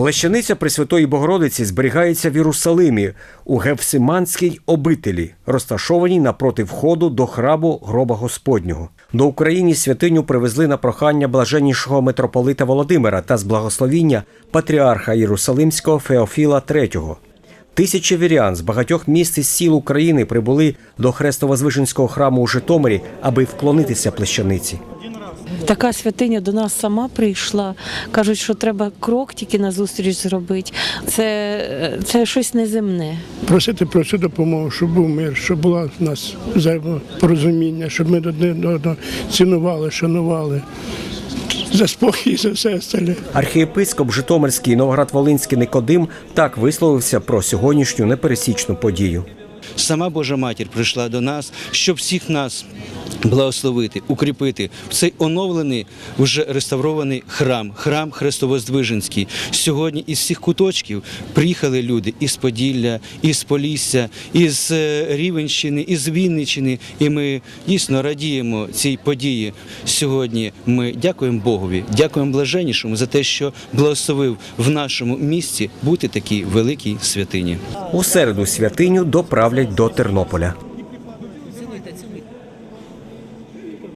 Плащаниця Пресвятої Богородиці зберігається в Єрусалимі у Гефсиманській обителі, розташованій напроти входу до храму гроба Господнього. До України святиню привезли на прохання блаженнішого митрополита Володимира та з благословіння патріарха Єрусалимського Феофіла III. Тисячі вірян з багатьох міст і сіл України прибули до Хрестово-Звиженського храму у Житомирі, аби вклонитися плещаниці. Така святиня до нас сама прийшла. Кажуть, що треба крок тільки на зустріч зробити. Це, це щось неземне. просити про цю допомогу, щоб був мир, щоб було в нас взаємопорозуміння, щоб ми один одного цінували, шанували. За спокій, за все остальне. Архієпископ Житомирський Новоград-Волинський Никодим так висловився про сьогоднішню непересічну подію. Сама Божа Матір прийшла до нас, щоб всіх нас благословити, укріпити в цей оновлений, вже реставрований храм, храм Хрестовоздвиженський. Сьогодні із всіх куточків приїхали люди із Поділля, із Полісся, із е, Рівенщини, із Вінниччини. І ми дійсно радіємо цій події. Сьогодні ми дякуємо Богові, дякуємо блаженнішому за те, що благословив в нашому місті бути такій великій святині. У середу святиню доправлять до Тернополя.